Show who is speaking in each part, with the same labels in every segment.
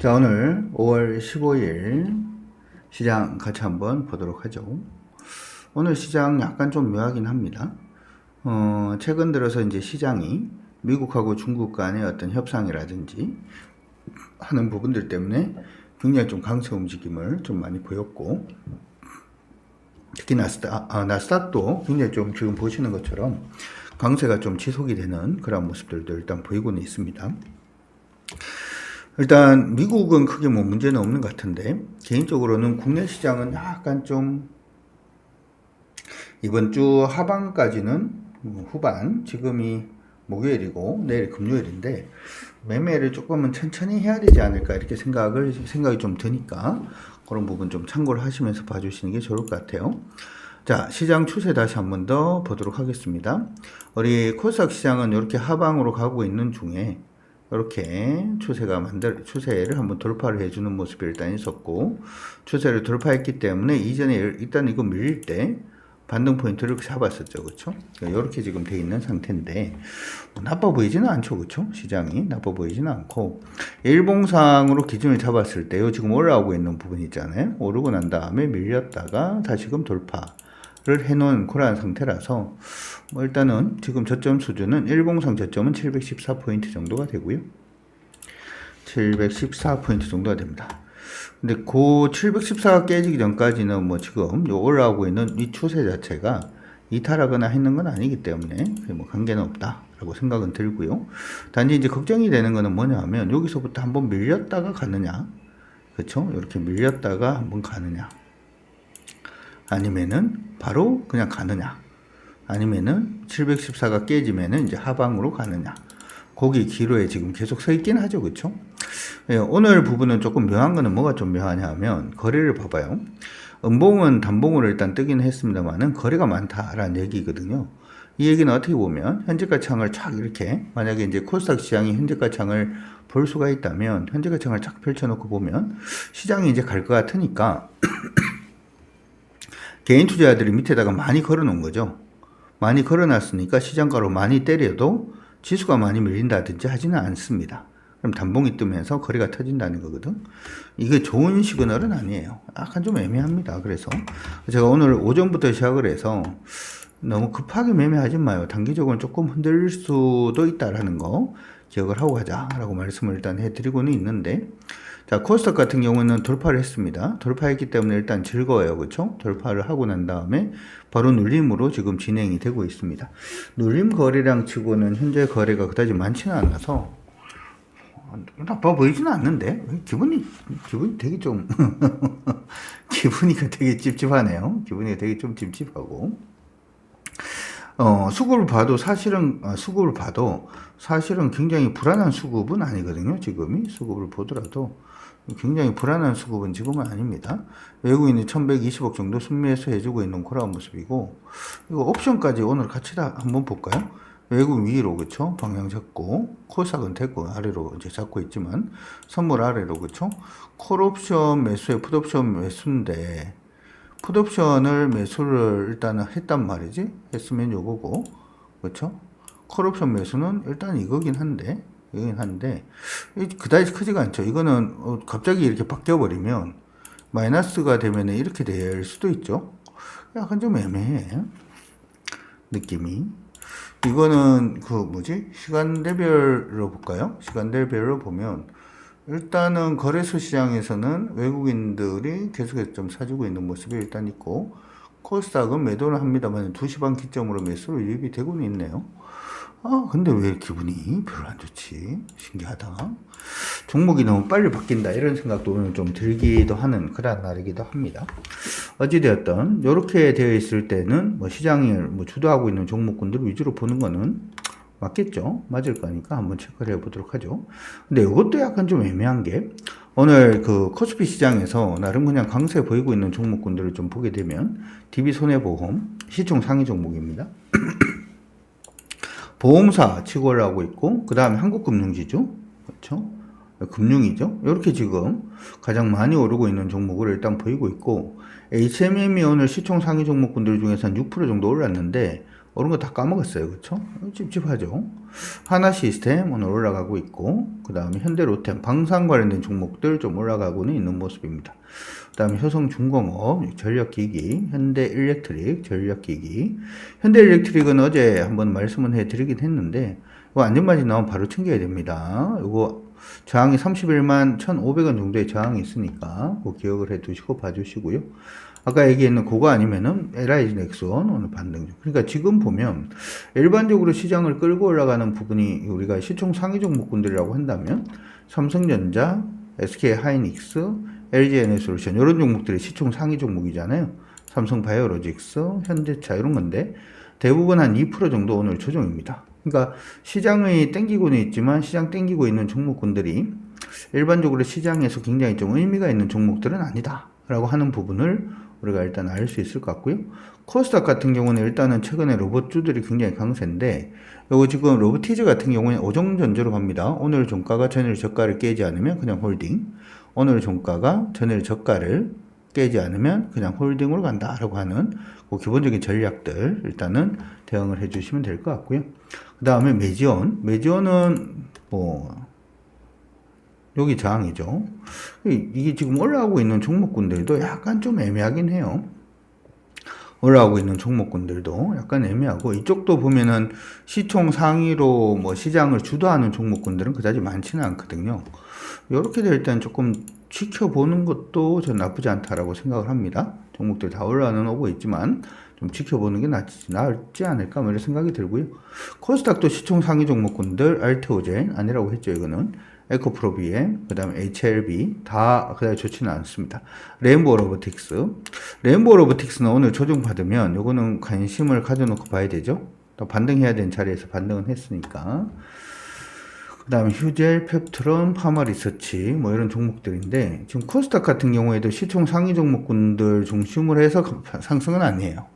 Speaker 1: 자, 오늘 5월 15일 시장 같이 한번 보도록 하죠. 오늘 시장 약간 좀 묘하긴 합니다. 어, 최근 들어서 이제 시장이 미국하고 중국 간의 어떤 협상이라든지 하는 부분들 때문에 굉장히 좀 강세 움직임을 좀 많이 보였고, 특히 나스닥, 아, 나스닥도 굉장히 좀 지금 보시는 것처럼 강세가 좀 지속이 되는 그런 모습들도 일단 보이고는 있습니다. 일단 미국은 크게 뭐 문제는 없는 것 같은데 개인적으로는 국내 시장은 약간 좀 이번 주 하반까지는 뭐 후반 지금이 목요일이고 내일 금요일인데 매매를 조금은 천천히 해야 되지 않을까 이렇게 생각을 생각이 좀 드니까 그런 부분 좀 참고를 하시면서 봐주시는 게 좋을 것 같아요. 자 시장 추세 다시 한 번 더 보도록 하겠습니다. 우리 코스닥 시장은 이렇게 하방으로 가고 있는 중에 이렇게 추세가 만들 추세를 한번 돌파를 해주는 모습이 일단 있었고 추세를 돌파했기 때문에 이전에 일단 이거 밀릴 때 반등 포인트를 잡았었죠, 그렇죠? 이렇게 지금 돼 있는 상태인데 뭐 나빠 보이지는 않죠, 그렇죠? 시장이 나빠 보이지는 않고 일봉상으로 기준을 잡았을 때요 지금 올라오고 있는 부분 있잖아요. 오르고 난 다음에 밀렸다가 다시금 돌파 를 해놓은 그러한 상태라서 뭐 일단은 지금 저점 수준은 일봉상 저점은 714포인트 정도가 되고요. 714포인트 정도가 됩니다. 근데 그 714가 깨지기 전까지는 뭐 지금 요 올라오고 있는 이 추세 자체가 이탈하거나 했는 건 아니기 때문에 뭐 관계는 없다라고 생각은 들고요. 단지 이제 걱정이 되는 거는 뭐냐면 여기서부터 한번 밀렸다가 가느냐. 그렇죠? 이렇게 밀렸다가 한번 가느냐. 아니면은 바로 그냥 가느냐. 아니면은 714가 깨지면은 이제 하방으로 가느냐. 거기 기로에 지금 계속 서 있긴 하죠. 그렇죠? 예, 오늘 부분은 조금 묘한 거는 뭐가 좀 묘하냐 하면 거래를 봐봐요. 음봉은 단봉으로 일단 뜨긴 했습니다만은 거래가 많다라는 얘기거든요. 이 얘기는 어떻게 보면 현재가 창을 쫙 이렇게 만약에 이제 코스닥 시장이 현재가 창을 볼 수가 있다면 현재가 창을 쫙 펼쳐놓고 보면 시장이 이제 갈 것 같으니까 개인 투자자들이 밑에다가 많이 걸어 놓은 거죠. 많이 걸어 놨으니까 시장가로 많이 때려도 지수가 많이 밀린다든지 하지는 않습니다. 그럼 단봉이 뜨면서 거리가 터진다는 거거든. 이게 좋은 시그널은 아니에요. 약간 좀 애매합니다. 그래서 제가 오늘 오전부터 시작을 해서 너무 급하게 매매하지 마요. 단기적으로 조금 흔들릴 수도 있다라는 거 기억을 하고 가자라고 말씀을 일단 해드리고는 있는데 자 코스닥 같은 경우는 돌파를 했습니다. 돌파했기 때문에 일단 즐거워요, 그렇죠? 돌파를 하고 난 다음에 바로 눌림으로 지금 진행이 되고 있습니다. 눌림 거래량 치고는 현재 거래가 그다지 많지는 않아서 나빠 보이지는 않는데 기분이 기분이 되게 좀 기분이가 되게 찝찝하네요. 기분이 되게 좀 찝찝하고 어 수급을 봐도 사실은 아, 수급을 봐도 사실은 굉장히 불안한 수급은 아니거든요. 지금이 수급을 보더라도 굉장히 불안한 수급은 지금은 아닙니다. 외국인이 1120억 정도 순매수 해주고 있는 그런 모습이고 이거 옵션까지 오늘 같이 다 한번 볼까요? 외국 위로 그쵸 방향 잡고 코스닥은 됐고 아래로 이제 잡고 있지만 선물 아래로 그쵸 콜옵션 매수에 풋옵션 매수인데 풋옵션을 매수를 일단은 했단 말이지 했으면 요거고 그쵸 콜옵션 매수는 일단 이거긴 한데 이긴 한데 그다지 크지가 않죠. 이거는 어, 갑자기 이렇게 바뀌어 버리면 마이너스가 되면 이렇게 될 수도 있죠. 약간 좀 애매해 느낌이. 이거는 그 뭐지? 시간대별로 볼까요? 시간대별로 보면 일단은 거래소 시장에서는 외국인들이 계속해서 좀 사주고 있는 모습이 일단 있고 코스닥은 매도를 합니다만 2시 반 기점으로 매수로 유입이 되고는 있네요. 아 근데 왜 기분이 별로 안 좋지? 신기하다. 종목이 너무 빨리 바뀐다 이런 생각도 오늘 좀 들기도 하는 그런 날이기도 합니다. 어찌되었던 이렇게 되어 있을 때는 뭐 시장을 뭐 주도하고 있는 종목군들 위주로 보는 거는 맞겠죠. 맞을 거니까 한번 체크를 해 보도록 하죠. 근데 이것도 약간 좀 애매한 게 오늘 그 코스피 시장에서 나름 그냥 강세 보이고 있는 종목군들을 좀 보게 되면 DB 손해보험 시총 상위 종목입니다. 보험사 치고 올라오고 있고 그 다음에 한국금융지주 그렇죠? 금융이죠. 이렇게 지금 가장 많이 오르고 있는 종목을 일단 보이고 있고 HMM이 오늘 시총 상위 종목군들 중에서 한 6% 정도 올랐는데 오른 거다 까먹었어요. 그쵸? 찝찝하죠? 하나 시스템 오늘 올라가고 있고, 그 다음에 현대로템, 방산 관련된 종목들 좀 올라가고는 있는 모습입니다. 그 다음에 효성중공업, 전력기기, 현대일렉트릭, 전력기기. 현대일렉트릭은 어제 한번 말씀은 해드리긴 했는데, 이거 안전마진 나오면 바로 챙겨야 됩니다. 이거 저항이 31만 1,500원 정도의 저항이 있으니까 그 기억을 해 두시고 봐주시고요. 아까 얘기했는 그거 아니면은 LIG 넥슨 오늘 반등 중. 그러니까 지금 보면 일반적으로 시장을 끌고 올라가는 부분이 우리가 시총 상위 종목군들이라고 한다면 삼성전자, SK 하이닉스, LG 에너솔루션 이런 종목들이 시총 상위 종목이잖아요. 삼성 바이오로직스, 현대차 이런 건데 대부분 한 2% 정도 오늘 조정입니다. 그러니까 시장의 땡기고는 있지만 시장 땡기고 있는 종목군들이 일반적으로 시장에서 굉장히 좀 의미가 있는 종목들은 아니다 라고 하는 부분을 우리가 일단 알 수 있을 것 같고요. 코스닥 같은 경우는 일단은 최근에 로봇주들이 굉장히 강세인데 요거 지금 로보티즈 같은 경우는 오정전조로 갑니다. 오늘 종가가 전일 저가를 깨지 않으면 그냥 홀딩. 오늘 종가가 전일 저가를 깨지 않으면 그냥 홀딩으로 간다라고 하는 그 기본적인 전략들 일단은 대응을 해주시면 될 것 같고요. 그 다음에 메지온, 메지온은 뭐 여기 저항이죠. 이- 이게 지금 올라오고 있는 종목군들도 약간 좀 애매하긴 해요. 올라오고 있는 종목군들도 약간 애매하고 이쪽도 보면은 시총 상위로 뭐 시장을 주도하는 종목군들은 그다지 많지는 않거든요. 이렇게 될 때는 조금 지켜보는 것도 전 나쁘지 않다라고 생각을 합니다. 종목들 다 올라는 오고 있지만 좀 지켜보는 게 낫지, 낫지 않을까 뭐 이런 생각이 들고요. 코스닥도 시총 상위 종목군들 알테오젠 아니라고 했죠 이거는 에코프로비엠 그 다음에 HLB 다 그다지 좋지는 않습니다. 레인보우 로보틱스 레인보우 로보틱스는 오늘 조정 받으면 요거는 관심을 가져놓고 봐야 되죠. 또 반등해야 되는 자리에서 반등은 했으니까. 그 다음에 휴젤, 펩트론, 파마리서치 뭐 이런 종목들인데 지금 코스닥 같은 경우에도 시총 상위 종목군들 중심으로 해서 상승은 아니에요.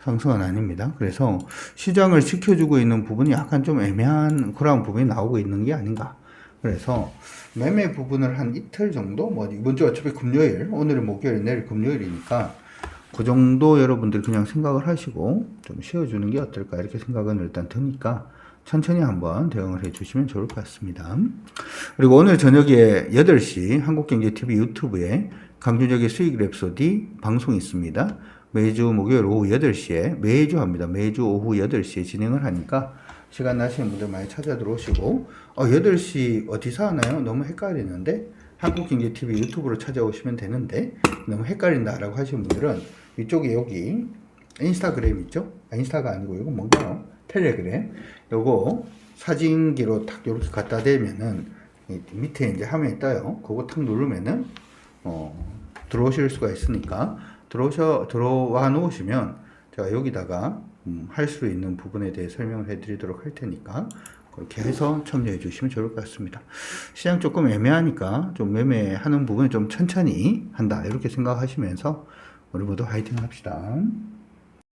Speaker 1: 상승은 아닙니다. 그래서 시장을 지켜주고 있는 부분이 약간 좀 애매한 그런 부분이 나오고 있는 게 아닌가. 그래서 매매 부분을 한 이틀 정도, 뭐 이번 주 어차피 금요일, 오늘은 목요일, 내일 금요일이니까 그 정도 여러분들 그냥 생각을 하시고 좀 쉬어주는 게 어떨까 이렇게 생각은 일단 드니까 천천히 한번 대응을 해주시면 좋을 것 같습니다. 그리고 오늘 저녁에 8시 한국경제TV 유튜브에 강준혁의 수익 랩소디 방송이 있습니다. 매주 목요일 오후 8시에 매주 합니다. 매주 오후 8시에 진행을 하니까 시간 나시는 분들 많이 찾아 들어오시고 어 8시 어디서 하나요? 너무 헷갈리는데 한국경제TV 유튜브로 찾아오시면 되는데 너무 헷갈린다 라고 하시는 분들은 이쪽에 여기 인스타그램 있죠? 아, 인스타가 아니고 이거 뭔가요? 텔레그램 요거 사진기로 탁 이렇게 갖다 대면은 이 밑에 이제 화면이 떠요. 그거 탁 누르면은 어, 들어오실 수가 있으니까 들어오셔 들어와 놓으시면 제가 여기다가 음, 할 수 있는 부분에 대해 설명을 해드리도록 할 테니까 그렇게 해서 참여해 주시면 좋을 것 같습니다. 시장 조금 애매하니까 좀 매매하는 부분은 좀 천천히 한다 이렇게 생각하시면서 우리 모두 화이팅 합시다.